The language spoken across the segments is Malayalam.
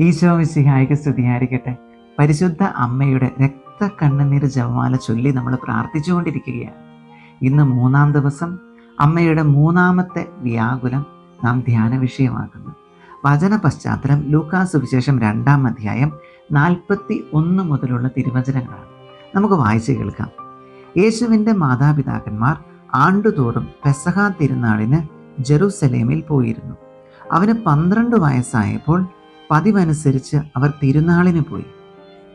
ഈശോ മിശിഹായിക്ക് സ്തുതിയായിരിക്കട്ടെ. പരിശുദ്ധ അമ്മയുടെ രക്ത കണ്ണുനീർ ജപമാല ചൊല്ലി നമ്മൾ പ്രാർത്ഥിച്ചുകൊണ്ടിരിക്കുകയാണ്. ഇന്ന് മൂന്നാം ദിവസം അമ്മയുടെ മൂന്നാമത്തെ വ്യാകുലം നാം ധ്യാന വിഷയമാക്കുന്നു. വചന പശ്ചാത്തലം ലൂക്കാസ് സുവിശേഷം രണ്ടാം അധ്യായം നാൽപ്പത്തി ഒന്ന് മുതലുള്ള തിരുവചനങ്ങളാണ്. നമുക്ക് വായിച്ചു കേൾക്കാം. യേശുവിന്റെ മാതാപിതാക്കന്മാർ ആണ്ടുതോറും പെസഹ തിരുനാളിന് ജെറുസലേമിൽ പോയിരുന്നു. അവന് പന്ത്രണ്ട് വയസ്സായപ്പോൾ പതിവനുസരിച്ച് അവർ തിരുനാളിന് പോയി.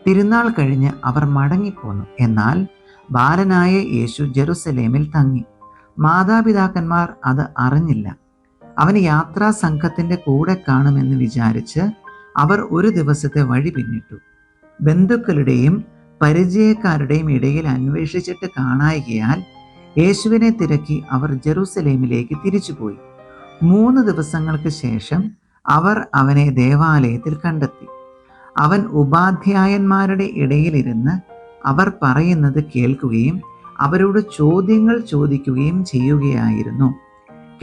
തിരുനാൾ കഴിഞ്ഞ് അവർ മടങ്ങിപ്പോന്നു. എന്നാൽ ബാലനായ യേശു ജെറുസലേമിൽ തങ്ങി. മാതാപിതാക്കന്മാർ അത് അറിഞ്ഞില്ല. അവന് യാത്രാ സംഘത്തിന്റെ കൂടെ കാണുമെന്ന് വിചാരിച്ച് അവർ ഒരു ദിവസത്തെ വഴി പിന്നിട്ടു. ബന്ധുക്കളുടെയും പരിചയക്കാരുടെയും ഇടയിൽ അന്വേഷിച്ചിട്ട് കാണായികയാൽ യേശുവിനെ തിരക്കി അവർ ജെറുസലേമിലേക്ക് തിരിച്ചുപോയി. മൂന്ന് ദിവസങ്ങൾക്ക് ശേഷം അവർ അവനെ ദേവാലയത്തിൽ കണ്ടെത്തി. അവൻ ഉപാധ്യായന്മാരുടെ ഇടയിലിരുന്ന് അവർ പറയുന്നത് കേൾക്കുകയും അവരോട് ചോദ്യങ്ങൾ ചോദിക്കുകയും ചെയ്യുകയായിരുന്നു.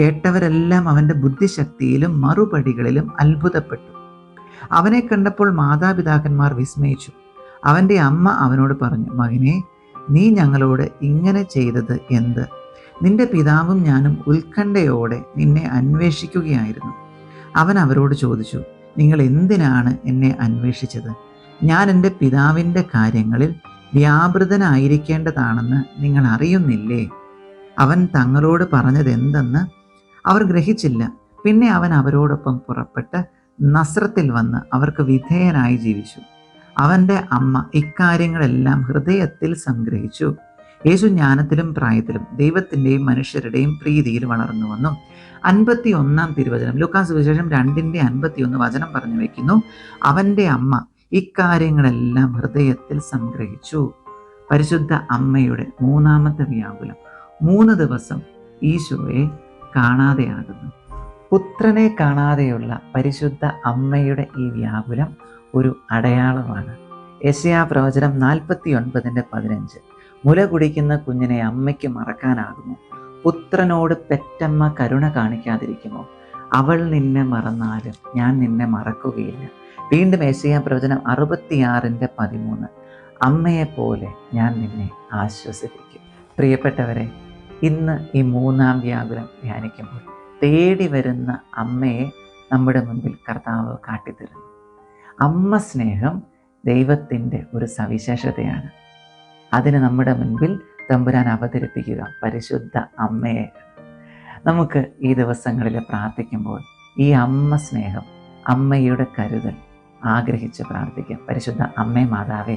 കേട്ടവരെല്ലാം അവന്റെ ബുദ്ധിശക്തിയിലും മറുപടികളിലും അത്ഭുതപ്പെട്ടു. അവനെ കണ്ടപ്പോൾ മാതാപിതാക്കന്മാർ വിസ്മയിച്ചു. അവന്റെ അമ്മ അവനോട് പറഞ്ഞു മകനെ നീ ഞങ്ങളോട് ഇങ്ങനെ ചെയ്തത് എന്ത്? നിന്റെ പിതാവും ഞാനും ഉത്കണ്ഠയോടെ നിന്നെ അന്വേഷിക്കുകയായിരുന്നു. അവൻ അവരോട് ചോദിച്ചു നിങ്ങൾ എന്തിനാണ് എന്നെ അന്വേഷിച്ചത്? ഞാൻ എന്റെ പിതാവിന്റെ കാര്യങ്ങളിൽ വ്യാപൃതനായിരിക്കേണ്ടതാണെന്ന് നിങ്ങൾ അറിയുന്നില്ലേ? അവൻ തങ്ങളോട് പറഞ്ഞത് എന്തെന്ന് അവർ ഗ്രഹിച്ചില്ല. പിന്നെ അവൻ അവരോടൊപ്പം പുറപ്പെട്ട് നസ്രത്തിൽ വന്ന് അവർക്ക് വിധേയനായി ജീവിച്ചു. അവന്റെ അമ്മ ഇക്കാര്യങ്ങളെല്ലാം ഹൃദയത്തിൽ സംഗ്രഹിച്ചു. യേശു ജ്ഞാനത്തിലും പ്രായത്തിലും ദൈവത്തിന്റെയും മനുഷ്യരുടെയും പ്രീതിയിൽ വളർന്നു വന്നു. അൻപത്തി ഒന്നാം തിരുവചനം ലുക്കാസ് വിശേഷം രണ്ടിന്റെ അൻപത്തി ഒന്ന് വചനം പറഞ്ഞു വയ്ക്കുന്നു അവന്റെ അമ്മ ഇക്കാര്യങ്ങളെല്ലാം ഹൃദയത്തിൽ സംഗ്രഹിച്ചു. പരിശുദ്ധ അമ്മയുടെ മൂന്നാമത്തെ വ്യാകുലം. മൂന്ന് ദിവസം ഈശോയെ കാണാതെയാകുന്നു. പുത്രനെ കാണാതെയുള്ള പരിശുദ്ധ അമ്മയുടെ ഈ വ്യാകുലം ഒരു അടയാളമാണ്. യശയാ പ്രവചനം നാൽപ്പത്തി ഒൻപതിന്റെ പതിനഞ്ച്. മുല കുടിക്കുന്ന കുഞ്ഞിനെ അമ്മയ്ക്ക് മറക്കാനാകുമോ? പുത്രനോട് പെറ്റമ്മ കരുണ കാണിക്കാതിരിക്കുമോ? അവൾ നിന്നെ മറന്നാലും ഞാൻ നിന്നെ മറക്കുകയില്ല. വീണ്ടും യശയാ പ്രവചനം അറുപത്തിയാറിന്റെ പതിമൂന്ന്. അമ്മയെപ്പോലെ ഞാൻ നിന്നെ ആശ്വസിപ്പിക്കും. പ്രിയപ്പെട്ടവരെ ഇന്ന് ഈ മൂന്നാം വ്യാകുലം ധ്യാനിക്കുമ്പോൾ തേടി വരുന്ന അമ്മയെ നമ്മുടെ മുമ്പിൽ കർത്താവ് കാട്ടിത്തരുന്നു. അമ്മ സ്നേഹം ദൈവത്തിന്റെ ഒരു സവിശേഷതയാണ്. അതിന് നമ്മുടെ മുൻപിൽ തമ്പുരാൻ അവതരിപ്പിക്കുക പരിശുദ്ധ അമ്മയെ. നമുക്ക് ഈ ദിവസങ്ങളിൽ പ്രാർത്ഥിക്കുമ്പോൾ ഈ അമ്മ സ്നേഹം അമ്മയുടെ കരുതൽ ആഗ്രഹിച്ച് പ്രാർത്ഥിക്കാം. പരിശുദ്ധ അമ്മേ മാതാവേ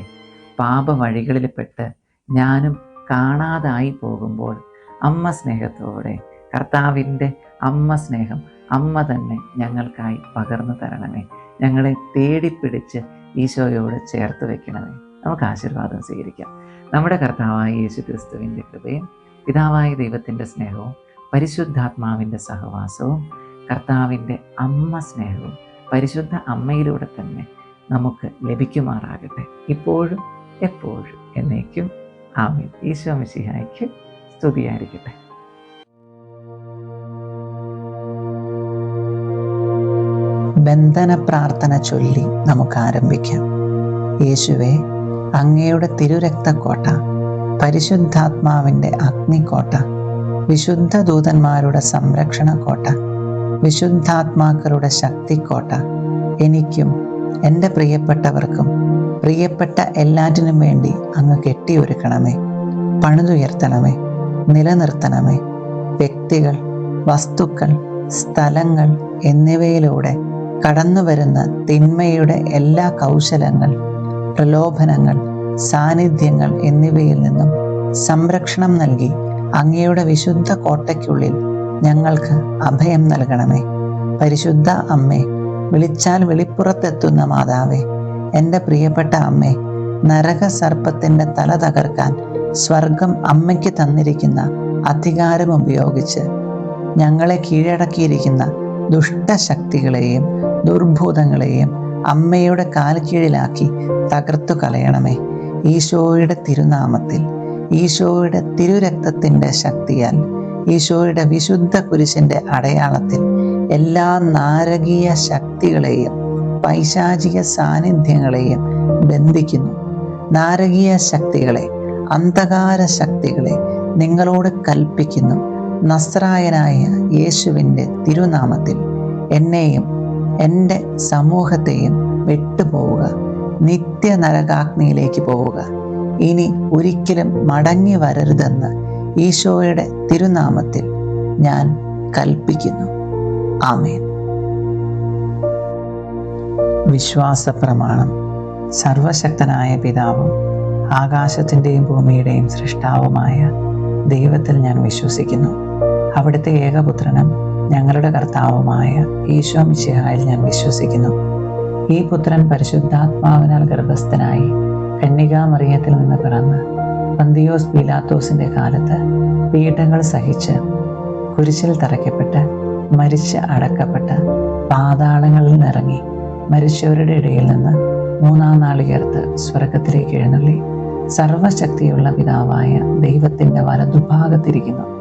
പാപ വഴികളിൽപ്പെട്ട് ഞാനും കാണാതായി പോകുമ്പോൾ അമ്മ സ്നേഹത്തോടെ കർത്താവിന്റെ അമ്മ സ്നേഹം അമ്മ തന്നെ ഞങ്ങൾക്കായി പകർന്നു തരണമേ. ഞങ്ങളെ തേടിപ്പിടിച്ച് ഈശോയോട് ചേർത്ത് വെക്കണമേ. നമുക്ക് ആശീർവാദം സ്വീകരിക്കാം. നമ്മുടെ കർത്താവായ യേശു ക്രിസ്തുവിന്റെ കൃപയും പിതാവായ ദൈവത്തിന്റെ സ്നേഹവും പരിശുദ്ധാത്മാവിന്റെ സഹവാസവും കർത്താവിന്റെ അമ്മ സ്നേഹവും പരിശുദ്ധ അമ്മയിലൂടെ തന്നെ നമുക്ക് ലഭിക്കുമാറാകട്ടെ. ഇപ്പോഴും എപ്പോഴും എന്നേക്കും ആമീൻ. ഈശോ മിശിഹായ്ക്ക് സ്തുതിയായിരിക്കട്ടെ. ബന്ധന പ്രാർത്ഥന ചൊല്ലി നമുക്ക് ആരംഭിക്കാം യേശുവെ അങ്ങയുടെ തിരുരക്തക്കോട്ട പരിശുദ്ധാത്മാവിന്റെ അഗ്നിക്കോട്ട വിശുദ്ധ ദൂതന്മാരുടെ സംരക്ഷണ കോട്ട വിശുദ്ധാത്മാക്കളുടെ ശക്തിക്കോട്ട എനിക്കും എന്റെ പ്രിയപ്പെട്ടവർക്കും പ്രിയപ്പെട്ട എല്ലാറ്റിനും വേണ്ടി അങ്ങ് കെട്ടിയൊരുക്കണമേ. പണിതുയർത്തണമേ നിലനിർത്തണമേ. വ്യക്തികൾ വസ്തുക്കൾ സ്ഥലങ്ങൾ എന്നിവയിലൂടെ കടന്നു വരുന്ന തിന്മയുടെ എല്ലാ കൗശലങ്ങൾ പ്രലോഭനങ്ങൾ സാന്നിധ്യങ്ങൾ എന്നിവയിൽ നിന്നും സംരക്ഷണം നൽകി അങ്ങയുടെ വിശുദ്ധ കോട്ടയ്ക്കുള്ളിൽ ഞങ്ങൾക്ക് അഭയം നൽകണമേ. പരിശുദ്ധ അമ്മേ വിളിച്ചാൽ വെളിപ്പുറത്തെത്തുന്ന മാതാവേ എന്റെ പ്രിയപ്പെട്ട അമ്മേ നരക സർപ്പത്തിന്റെ തല തകർക്കാൻ സ്വർഗം അമ്മയ്ക്ക് തന്നിരിക്കുന്ന അധികാരം ഉപയോഗിച്ച് ഞങ്ങളെ കീഴടക്കിയിരിക്കുന്ന ദുഷ്ടശക്തികളെയും ദുർഭൂതങ്ങളെയും അമ്മയുടെ കാൽക്കീഴിലാക്കി തകർത്തു കളയണമേ. ഈശോയുടെ തിരുനാമത്തിൽ ഈശോയുടെ തിരുരക്തത്തിന്റെ ശക്തിയാൽ ഈശോയുടെ വിശുദ്ധ കുരിശിന്റെ അടയാളത്തിൽ എല്ലാ നാരകീയ ശക്തികളെയും പൈശാചിക സാന്നിധ്യങ്ങളെയും ബന്ധിക്കുന്നു. നാരകീയ ശക്തികളെ അന്ധകാര ശക്തികളെ നിങ്ങളോട് കൽപ്പിക്കുന്നു. നസ്രായനായ യേശുവിന്റെ തിരുനാമത്തിൽ എന്നെയും എന്റെ സമൂഹത്തെയും വിട്ടുപോവുക. നിത്യ നരകാഗ്നിയിലേക്ക് പോവുക. ഇനി ഒരിക്കലും മടങ്ങി വരരുതെന്ന് ഈശോയുടെ തിരുനാമത്തിൽ ഞാൻ കൽപ്പിക്കുന്നു. ആമേൻ. വിശ്വാസ പ്രമാണം സർവശക്തനായ പിതാവും ആകാശത്തിന്റെയും ഭൂമിയുടെയും സൃഷ്ടാവുമായ ദൈവത്തിൽ ഞാൻ വിശ്വസിക്കുന്നു. അവിടുത്തെ ഏകപുത്രനും ഞങ്ങളുടെ കർത്താവുമായ ഈശോ മിശിഹായിൽ ഞാൻ വിശ്വസിക്കുന്നു. ഈ പുത്രൻ പരിശുദ്ധാത്മാവിനാൽ ഗർഭസ്ഥനായി കന്യകാമറിയത്തിൽ നിന്ന് പിറന്ന് പന്തിയോസ് പീലാത്തോസിന്റെ കാലത്ത് പീഠങ്ങൾ സഹിച്ച് കുരിശിൽ തറയ്ക്കപ്പെട്ട് മരിച്ച് അടക്കപ്പെട്ട് പാതാളങ്ങളിൽ നിറങ്ങി മരിച്ചവരുടെ ഇടയിൽ നിന്ന് മൂന്നാം നാളികേർത്ത് സ്വർഗത്തിലേക്ക് എഴുന്നള്ളി സർവശക്തിയുള്ള പിതാവായ ദൈവത്തിന്റെ വലതുഭാഗത്തിരിക്കുന്നു.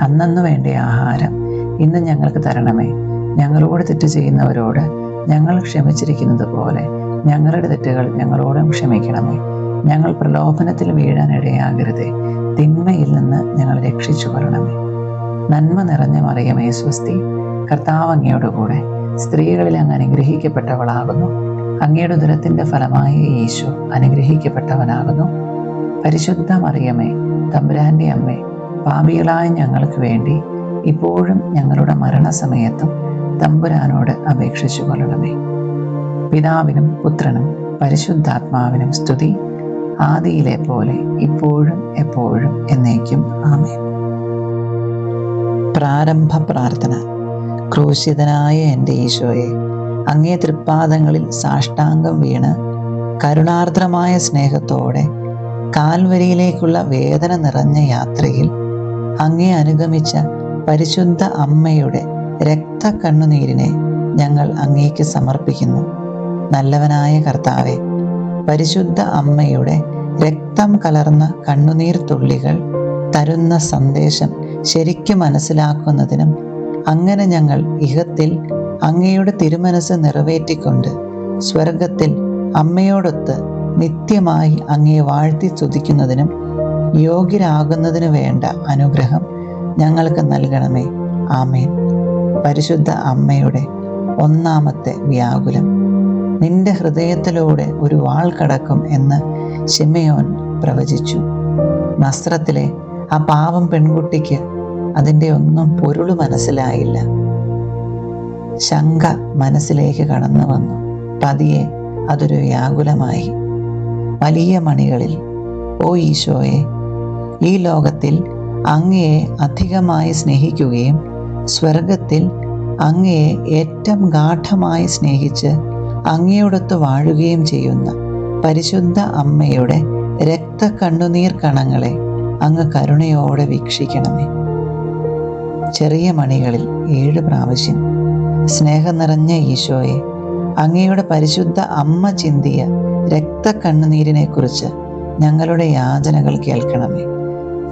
അന്നന്ന് വേണ്ട ആഹാരം ഇന്ന് ഞങ്ങൾക്ക് തരണമേ. ഞങ്ങളോട് തെറ്റ് ചെയ്യുന്നവരോട് ഞങ്ങൾ ക്ഷമിച്ചിരിക്കുന്നത് പോലെ ഞങ്ങളുടെ തെറ്റുകൾ ഞങ്ങളോടും ക്ഷമിക്കണമേ. ഞങ്ങൾ പ്രലോഭനത്തിൽ വീഴാൻ ഇടയാകരുതേ. തിന്മയിൽ നിന്ന് ഞങ്ങൾ രക്ഷിച്ചു വരണമേ നന്മ നിറഞ്ഞ മറിയമേ സ്വസ്തി. കർത്താവ് അങ്ങയുടെ കൂടെ സ്ത്രീകളിൽ അങ്ങ് അനുഗ്രഹിക്കപ്പെട്ടവളാകുന്നു. അങ്ങയുടെ ദുരത്തിന്റെ ഫലമായ യേശു അനുഗ്രഹിക്കപ്പെട്ടവനാകുന്നു. പരിശുദ്ധ മറിയമേ തമ്പുരാന്റെ അമ്മേ പാപികളായ ഞങ്ങൾക്ക് വേണ്ടി ഇപ്പോഴും ഞങ്ങളുടെ മരണസമയത്തും തമ്പുരാനോട് അപേക്ഷിച്ചു കൊള്ളണമേ. പിതാവിനും പുത്രനും പരിശുദ്ധാത്മാവിനും സ്തുതി ആദിയിലെ പോലെ ഇപ്പോഴും എപ്പോഴും എന്നേക്കും ആമേ പ്രാരംഭ പ്രാർത്ഥന. ക്രൂശിതനായ എന്റെ ഈശോയെ അങ്ങേ തൃപ്പാദങ്ങളിൽ സാഷ്ടാംഗം വീണ് കരുണാർദ്രമായ സ്നേഹത്തോടെ കാൽവരിയിലേക്കുള്ള വേദന നിറഞ്ഞ യാത്രയിൽ അങ്ങേ അനുഗമിച്ച പരിശുദ്ധ അമ്മയുടെ രക്ത കണ്ണുനീരിനെ ഞങ്ങൾ അങ്ങേക്ക് സമർപ്പിക്കുന്നു. നല്ലവനായ കർത്താവെ പരിശുദ്ധ അമ്മയുടെ രക്തം കലർന്ന കണ്ണുനീർ തുള്ളികൾ തരുന്ന സന്ദേശം ശരിക്കും മനസ്സിലാക്കുന്നതിനും അങ്ങനെ ഞങ്ങൾ ഇഹത്തിൽ അങ്ങയുടെ തിരുമനസ് നിറവേറ്റിക്കൊണ്ട് സ്വർഗത്തിൽ അമ്മയോടൊത്ത് നിത്യമായി അങ്ങയെ വാഴ്ത്തി സ്തുതിക്കുന്നതിനും യോഗ്യരാകുന്നതിനു വേണ്ട അനുഗ്രഹം ഞങ്ങൾക്ക് നൽകണമേ. ആമേൻ. പരിശുദ്ധ അമ്മയുടെ ഒന്നാമത്തെ വ്യാകുലം. നിന്റെ ഹൃദയത്തിലൂടെ ഒരു വാൾ കടക്കും എന്ന് ഷിമയോൻ പ്രവചിച്ചു. നസ്രത്തിലെ ആ പാവം പെൺകുട്ടിക്ക് അതിന്റെ ഒന്നും പൊരുൾ മനസ്സിലായില്ല. ശങ്ക മനസ്സിലേക്ക് കടന്നു വന്നു. പതിയെ അതൊരു വ്യാകുലമായി. വലിയ മണികളിൽ ഓ ഈശോയെ ഈ ലോകത്തിൽ അങ്ങയെ അധികമായി സ്നേഹിക്കുകയും സ്വർഗത്തിൽ അങ്ങയെ ഏറ്റവും ഗാഠമായി സ്നേഹിച്ച് അങ്ങയോടൊത്ത് വാഴുകയും ചെയ്യുന്ന പരിശുദ്ധ അമ്മയുടെ രക്ത കണ്ണുനീർ കണങ്ങളെ അങ്ങ് കരുണയോടെ വീക്ഷിക്കണമേ. ചെറിയ മണികളിൽ ഏഴ് പ്രാവശ്യം സ്നേഹം നിറഞ്ഞ ഈശോയെ അങ്ങയുടെ പരിശുദ്ധ അമ്മ ചിന്തിയ രക്തക്കണ്ണുനീരിനെ കുറിച്ച് ഞങ്ങളുടെ യാചനകൾ കേൾക്കണമേ.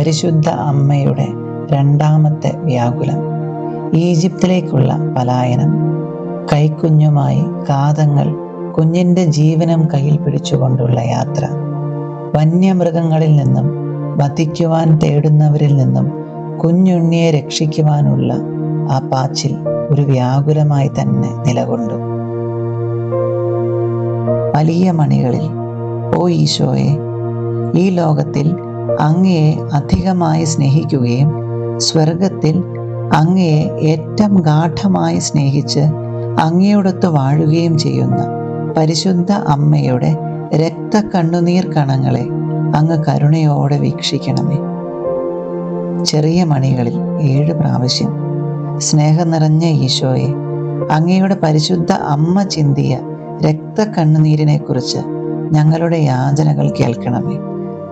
പരിശുദ്ധ അമ്മയുടെ രണ്ടാമത്തെ വ്യാകുലം. ഈജിപ്തിലേക്കുള്ള പലായനം. കൈക്കുഞ്ഞുമായി കാതങ്ങൾ കുഞ്ഞിന്റെ ജീവനം കയ്യിൽ പിടിച്ചുകൊണ്ടുള്ള യാത്ര. വന്യമൃഗങ്ങളിൽ നിന്നും വധിക്കുവാൻ തേടുന്നവരിൽ നിന്നും കുഞ്ഞുണ്ണിയെ രക്ഷിക്കുവാനുള്ള ആ പാച്ചിൽ ഒരു വ്യാകുലമായി തന്നെ നിലകൊണ്ടു. വലിയ മണികളിൽ ഓ ഈശോയെ ഈ ലോകത്തിൽ അങ്ങയെ അധികമായി സ്നേഹിക്കുകയും സ്വർഗത്തിൽ അങ്ങയെ ഏറ്റവും ഗാഠമായി സ്നേഹിച്ച് അങ്ങയോടൊത്ത് വാഴുകയും ചെയ്യുന്ന പരിശുദ്ധ അമ്മയുടെ രക്ത കണ്ണുനീർ കണങ്ങളെ അങ്ങ് കരുണയോടെ വീക്ഷിക്കണമേ. ചെറിയ മണികളിൽ ഏഴ് പ്രാവശ്യം സ്നേഹം നിറഞ്ഞ ഈശോയെ അങ്ങയുടെ പരിശുദ്ധ അമ്മ ചിന്തിയ രക്തക്കണ്ണുനീരിനെ കുറിച്ച് ഞങ്ങളുടെ യാചനകൾ കേൾക്കണമേ.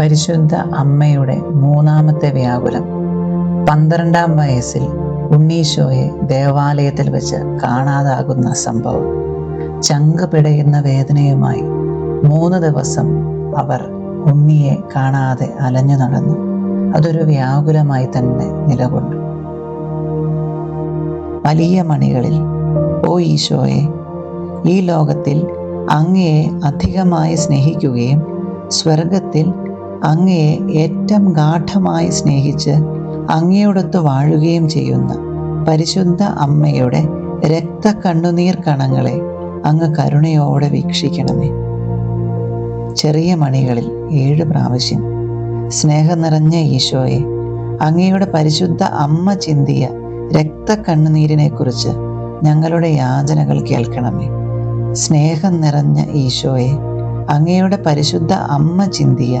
പരിശുദ്ധ അമ്മയുടെ മൂന്നാമത്തെ വ്യാകുലം. പന്ത്രണ്ടാം വയസ്സിൽ ഉണ്ണീശോയെ ദേവാലയത്തിൽ വെച്ച് കാണാതാകുന്ന സംഭവം. ചങ്ക് പിടയുന്ന വേദനയുമായി മൂന്ന് ദിവസം അവർ ഉണ്ണിയെ കാണാതെ അലഞ്ഞു നടന്നു. അതൊരു വ്യാകുലമായി തന്നെ നിലകൊണ്ടു. വലിയ മണികളിൽ ഓ ഈശോയെ ഈ ലോകത്തിൽ അങ്ങയെ അധികമായി സ്നേഹിക്കുകയും സ്വർഗത്തിൽ അങ്ങയെ ഏറ്റവും ഗാഠമായി സ്നേഹിച്ച് അങ്ങയോടൊത്ത് വാഴുകയും ചെയ്യുന്ന പരിശുദ്ധ അമ്മയുടെ രക്ത കണ്ണുനീർ കണങ്ങളെ അങ്ങ് കരുണയോടെ വീക്ഷിക്കണമേ. ചെറിയ മണികളിൽ ഏഴ് പ്രാവശ്യം സ്നേഹം നിറഞ്ഞ ഈശോയെ അങ്ങയുടെ പരിശുദ്ധ അമ്മ ചിന്തിയ രക്തക്കണ്ണുനീരിനെ കുറിച്ച് ഞങ്ങളുടെ യാചനകൾ കേൾക്കണമേ. സ്നേഹം നിറഞ്ഞ ഈശോയെ അങ്ങയുടെ പരിശുദ്ധ അമ്മ ചിന്തിയ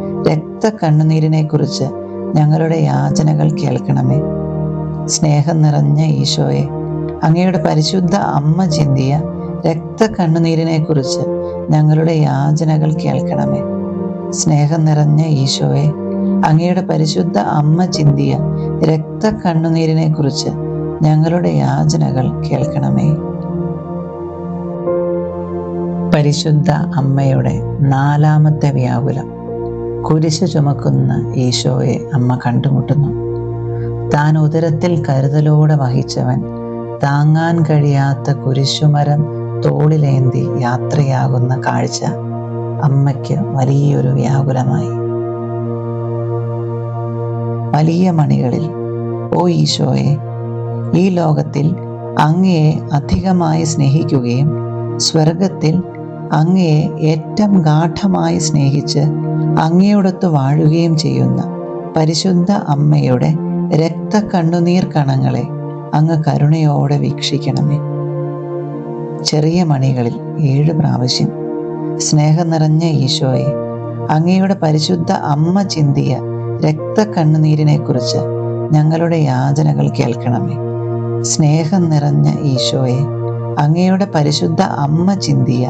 രക്തക്കണ്ണുനീരിനെ കുറിച്ച് ഞങ്ങളുടെ യാചനകൾ കേൾക്കണമേ. സ്നേഹം നിറഞ്ഞ ഈശോയെ അങ്ങയുടെ പരിശുദ്ധ അമ്മ ചിന്തിയ രക്തക്കണ്ണുനീരിനെ കുറിച്ച് ഞങ്ങളുടെ യാചനകൾ കേൾക്കണമേ. സ്നേഹം നിറഞ്ഞ ഈശോയെ അങ്ങയുടെ പരിശുദ്ധ അമ്മ ചിന്തിയ രക്തക്കണ്ണുനീരിനെ കുറിച്ച് ഞങ്ങളുടെ യാചനകൾ കേൾക്കണമേ. പരിശുദ്ധ അമ്മയുടെ നാലാമത്തെ വ്യാകുലം. കുരിശ് ചുമക്കുന്ന ഈശോയെ അമ്മ കണ്ടുമുട്ടുന്നു. താൻ ഉദരത്തിൽ കരുതലോടെ വഹിച്ചവൻ താങ്ങാൻ കഴിയാത്ത കുരിശുമരം തോളിലേന്തി യാത്രയാകുന്ന കാഴ്ച അമ്മയ്ക്ക് വലിയൊരു വ്യാകുലമായി. വലിയ മണികളിൽ ഓ ഈശോയെ ഈ ലോകത്തിൽ അങ്ങയെ അധികമായി സ്നേഹിക്കുകയും സ്വർഗത്തിൽ അങ്ങയെ ഏറ്റവും ഗാഠമായി സ്നേഹിച്ച് അങ്ങയോടൊത്ത് വാഴുകയും ചെയ്യുന്ന പരിശുദ്ധ അമ്മയുടെ രക്തക്കണ്ണുനീർ കണങ്ങളെ അങ്ങ് കരുണയോടെ വീക്ഷിക്കണമേ. ചെറിയ മണികളിൽ ഏഴ് പ്രാവശ്യം സ്നേഹം നിറഞ്ഞ ഈശോയെ അങ്ങയുടെ പരിശുദ്ധ അമ്മ ചിന്തിയ രക്തക്കണ്ണുനീരിനെ കുറിച്ച് ഞങ്ങളുടെ യാചനകൾ കേൾക്കണമേ. സ്നേഹം നിറഞ്ഞ ഈശോയെ അങ്ങയുടെ പരിശുദ്ധ അമ്മ ചിന്തിയ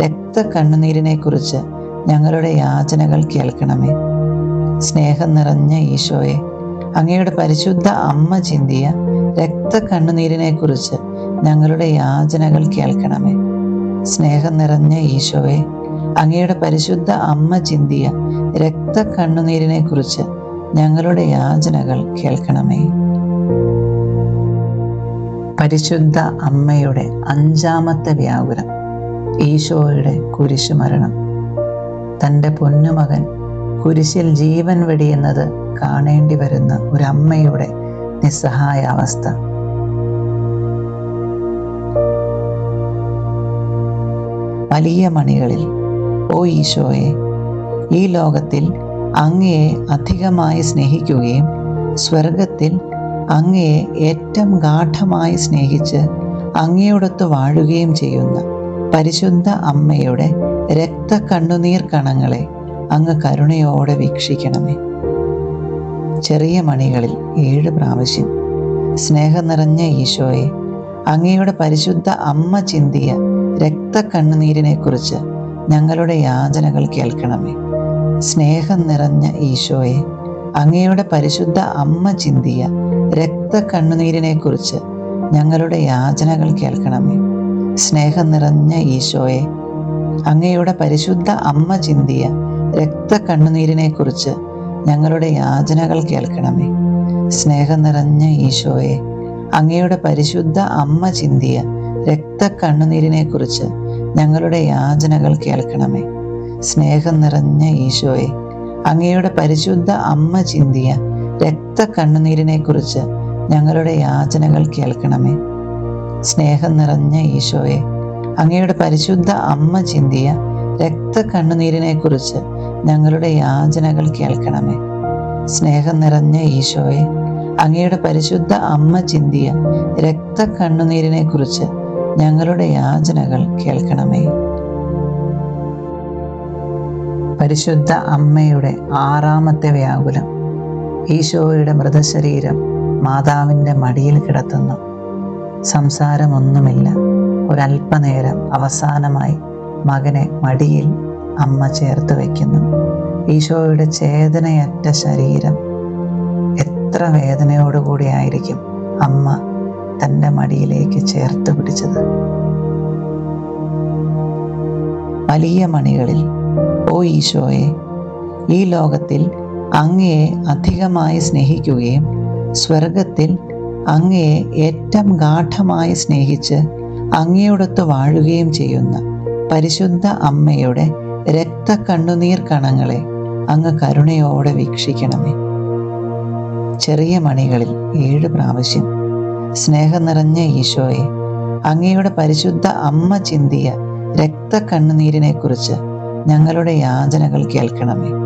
രക്തക്കണ്ണുനീരിനെ കുറിച്ച് ഞങ്ങളുടെ യാചനകൾ കേൾക്കണമേ. സ്നേഹം നിറഞ്ഞ ഈശോയെ അങ്ങയുടെ പരിശുദ്ധ അമ്മ ചിന്തിയ രക്തക്കണ്ണുനീരിനെ കുറിച്ച് ഞങ്ങളുടെ യാചനകൾ കേൾക്കണമേ. സ്നേഹം നിറഞ്ഞ ഈശോയെ അങ്ങയുടെ പരിശുദ്ധ അമ്മ ചിന്തിയ രക്തക്കണ്ണുനീരിനെ കുറിച്ച് ഞങ്ങളുടെ യാചനകൾ കേൾക്കണമേ. പരിശുദ്ധ അമ്മയുടെ അഞ്ചാമത്തെ വ്യാകുലം. ഈശോയുടെ കുരിശുമരണം. തന്റെ പൊന്നുമകൻ കുരിശിൽ ജീവൻ വെടിയുന്നത് കാണേണ്ടി വരുന്ന ഒരമ്മയുടെ നിസ്സഹായ അവസ്ഥ വലിയ മണികളിൽ ഓ ഈശോയെ ഈ ലോകത്തിൽ അങ്ങയെ അധികമായി സ്നേഹിക്കുകയും സ്വർഗത്തിൽ അങ്ങയെ ഏറ്റവും ഗാഠമായി സ്നേഹിച്ച് അങ്ങയോടൊത്ത് വാഴുകയും ചെയ്യുന്ന പരിശുദ്ധ അമ്മയുടെ രക്ത കണ്ണുനീർ കണങ്ങളെ അങ്ങ് കരുണയോടെ വീക്ഷിക്കണമേ. ചെറിയ മണികളിൽ ഏഴ് പ്രാവശ്യം സ്നേഹം നിറഞ്ഞ ഈശോയെ അങ്ങയുടെ പരിശുദ്ധ അമ്മ ചിന്തിയ രക്തക്കണ്ണുനീരിനെ കുറിച്ച് ഞങ്ങളുടെ യാചനകൾ കേൾക്കണമേ. സ്നേഹം നിറഞ്ഞ ഈശോയെ അങ്ങയുടെ പരിശുദ്ധ അമ്മ ചിന്തിയ രക്തക്കണ്ണുനീരിനെ കുറിച്ച് ഞങ്ങളുടെ യാചനകൾ കേൾക്കണമേ. സ്നേഹം നിറഞ്ഞ ഈശോയെ. അങ്ങയുടെ പരിശുദ്ധ അമ്മ ചിന്തിയ രക്തക്കണ്ണുനീരിനെ കുറിച്ച് ഞങ്ങളുടെ യാചനകൾ കേൾക്കണമേ. സ്നേഹം നിറഞ്ഞ ഈശോയെ അങ്ങയുടെ പരിശുദ്ധ അമ്മ ചിന്തിയ രക്തക്കണ്ണുനീരിനെ കുറിച്ച് ഞങ്ങളുടെ യാചനകൾ കേൾക്കണമേ. സ്നേഹം നിറഞ്ഞ ഈശോയെ അങ്ങയുടെ പരിശുദ്ധ അമ്മ ചിന്തിയ രക്തക്കണ്ണുനീരിനെ കുറിച്ച് ഞങ്ങളുടെ യാചനകൾ കേൾക്കണമേ. സ്നേഹം നിറഞ്ഞ ഈശോയെ. അങ്ങയുടെ പരിശുദ്ധ അമ്മ ചിന്തിയ രക്തക്കണ്ണുനീരിനെ കുറിച്ച് ഞങ്ങളുടെ യാചനകൾ കേൾക്കണമേ. സ്നേഹം നിറഞ്ഞ ഈശോയെ അങ്ങയുടെ പരിശുദ്ധ അമ്മ ചിന്തിയ രക്തക്കണ്ണുനീരിനെ കുറിച്ച് ഞങ്ങളുടെ യാചനകൾ കേൾക്കണമേ. പരിശുദ്ധ അമ്മയുടെ ആറാമത്തെ വ്യാകുലം. ഈശോയുടെ മൃതശരീരം മാതാവിന്റെ മടിയിൽ കിടത്തുന്നു. സംസാരമൊന്നുമില്ല. ഒരല്പനേരം അവസാനമായി മകനെ മടിയിൽ അമ്മ ചേർത്ത് വയ്ക്കുന്നു. ഈശോയുടെ ചേതനയറ്റ ശരീരം എത്ര വേദനയോടുകൂടിയായിരിക്കും അമ്മ തന്റെ മടിയിലേക്ക് ചേർത്ത് പിടിച്ചത്? വലിയ മണികളിൽ ഓ ഈശോയെ ഈ ലോകത്തിൽ അങ്ങയെ അധികമായി സ്നേഹിക്കുകയും സ്വർഗത്തിൽ അങ്ങയെ ഏറ്റവും ഗാഠമായി സ്നേഹിച്ച് അങ്ങയോടൊത്ത് വാഴുകയും ചെയ്യുന്ന പരിശുദ്ധ അമ്മയുടെ രക്ത കണ്ണുനീർ കണങ്ങളെ അങ്ങ് കരുണയോടെ വീക്ഷിക്കണമേ. ചെറിയ മണികളിൽ ഏഴ് പ്രാവശ്യം സ്നേഹം നിറഞ്ഞ ഈശോയെ അങ്ങയുടെ പരിശുദ്ധ അമ്മ ചിന്തിയ രക്തക്കണ്ണുനീരിനെ കുറിച്ച് ഞങ്ങളുടെ യാചനകൾ കേൾക്കണമേ.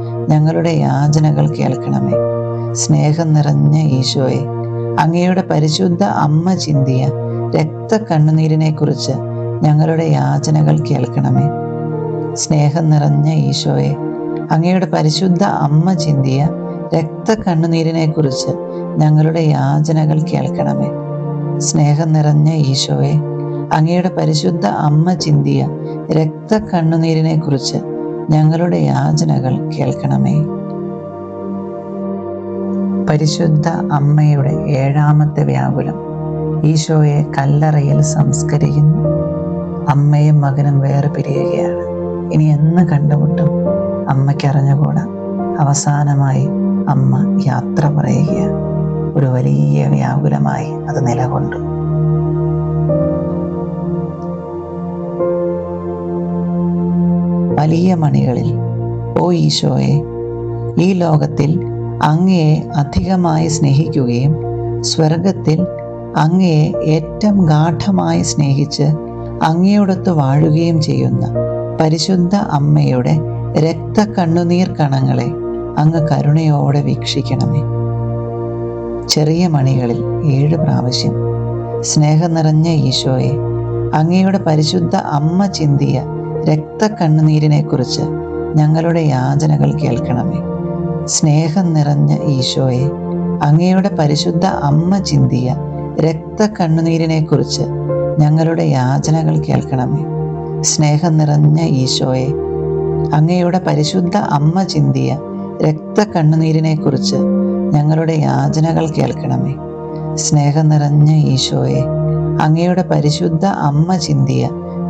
ഞങ്ങളുടെ യാചനകൾ കേൾക്കണമേ. സ്നേഹം നിറഞ്ഞ ഈശോയെ അങ്ങയുടെ പരിശുദ്ധ അമ്മ ചിന്തിയ രക്ത കണ്ണുനീരിനെ കുറിച്ച് ഞങ്ങളുടെ യാചനകൾ കേൾക്കണമേ. സ്നേഹം നിറഞ്ഞ ഈശോയെ അങ്ങയുടെ പരിശുദ്ധ അമ്മ ചിന്തിയ രക്ത കണ്ണുനീരിനെ കുറിച്ച് ഞങ്ങളുടെ യാചനകൾ കേൾക്കണമേ. സ്നേഹം നിറഞ്ഞ ഈശോയെ അങ്ങയുടെ പരിശുദ്ധ അമ്മ ചിന്തിയ രക്ത കണ്ണുനീരിനെ കുറിച്ച് ഞങ്ങളുടെ യാചനകൾ കേൾക്കണമേ. പരിശുദ്ധ അമ്മയുടെ ഏഴാമത്തെ വ്യാകുലം ഈശോയെ കല്ലറയിൽ സംസ്കരിക്കുന്നു. അമ്മയും മകനും വേറെ പിരിയുകയാണ് ഇനി എന്ന് കണ്ടുമുട്ടും? അമ്മയ്ക്കറിഞ്ഞുകൂടാ അവസാനമായി അമ്മ യാത്ര പറയുകയാണ്. ഒരു വലിയ വ്യാകുലമായി അത് നിലകൊണ്ടു. വലിയ മണികളിൽ ഓ ഈശോയെ ഈ ലോകത്തിൽ അങ്ങയെ അധികമായി സ്നേഹിക്കുകയും സ്വർഗത്തിൽ അങ്ങയെ ഏറ്റവും ഗാഠമായി സ്നേഹിച്ച് അങ്ങയോടൊത്ത് വാഴുകയും ചെയ്യുന്ന പരിശുദ്ധ അമ്മയുടെ രക്ത കണ്ണുനീർ കണങ്ങളെ അങ്ങ് കരുണയോടെ വീക്ഷിക്കണമേ. ചെറിയ മണികളിൽ ഏഴ് പ്രാവശ്യം സ്നേഹം നിറഞ്ഞ ഈശോയെ അങ്ങയുടെ പരിശുദ്ധ അമ്മ ചിന്തിയ രക്തക്കണ്ണുനീരിനെ കുറിച്ച് ഞങ്ങളുടെ യാചനകൾ കേൾക്കണമേ. സ്നേഹം നിറഞ്ഞ ഈശോയെ അങ്ങയുടെ പരിശുദ്ധ അമ്മ ചിന്തിയ രക്തക്കണ്ണുനീരിനെക്കുറിച്ച് ഞങ്ങളുടെ യാചനകൾ കേൾക്കണമേ. സ്നേഹം നിറഞ്ഞ ഈശോയെ അങ്ങയുടെ പരിശുദ്ധ അമ്മ ചിന്തിയ രക്തക്കണ്ണുനീരിനെക്കുറിച്ച് ഞങ്ങളുടെ യാചനകൾ കേൾക്കണമേ. സ്നേഹം നിറഞ്ഞ ഈശോയെ അങ്ങയുടെ പരിശുദ്ധ അമ്മ ചിന്തിയ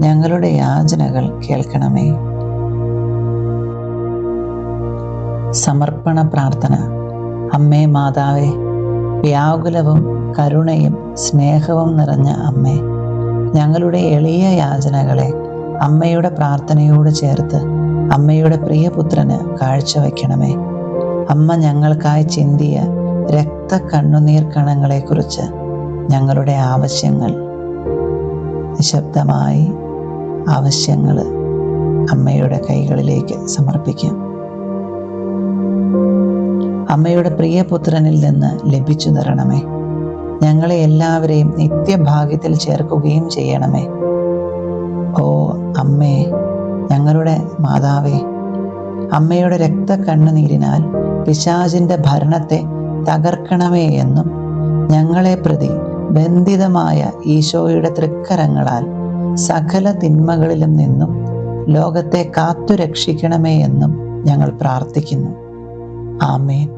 ഞങ്ങളുടെ യാചനകൾ കേൾക്കണമേ. സമർപ്പണ പ്രാർത്ഥന. അമ്മേ മാതാവേ വ്യാകുലവും കരുണയും സ്നേഹവും നിറഞ്ഞ അമ്മേ ഞങ്ങളുടെ എളിയ യാചനകളെ അമ്മയുടെ പ്രാർത്ഥനയോട് ചേർത്ത് അമ്മയുടെ പ്രിയപുത്രന് കാഴ്ചവെക്കണമേ. അമ്മ ഞങ്ങൾക്കായി ചിന്തിയ രക്ത കണ്ണുനീർ കണങ്ങളെക്കുറിച്ച് ഞങ്ങളുടെ ആവശ്യങ്ങൾ നിശബ്ദമായി ആവശ്യങ്ങൾ അമ്മയുടെ കൈകളിലേക്ക് സമർപ്പിക്കാം. അമ്മയുടെ പ്രിയപുത്രനിൽ നിന്ന് ലഭിച്ചു തരണമേ. ഞങ്ങളെ എല്ലാവരെയും നിത്യഭാഗ്യത്തിൽ ചേർക്കുകയും ചെയ്യണമേ. ഓ അമ്മേ ഞങ്ങളുടെ മാതാവേ അമ്മയുടെ രക്തക്കണ്ണുനീരിനാൽ പിശാചിന്റെ ഭരണത്തെ തകർക്കണമേ എന്നും ഞങ്ങളെ പ്രതി ബന്ധിതമായ ഈശോയുടെ തൃക്കരങ്ങളാൽ സകല തിന്മകളിലും നിന്നും ലോകത്തെ കാത്തുരക്ഷിക്കണമേ എന്നും ഞങ്ങൾ പ്രാർത്ഥിക്കുന്നു. ആമേൻ.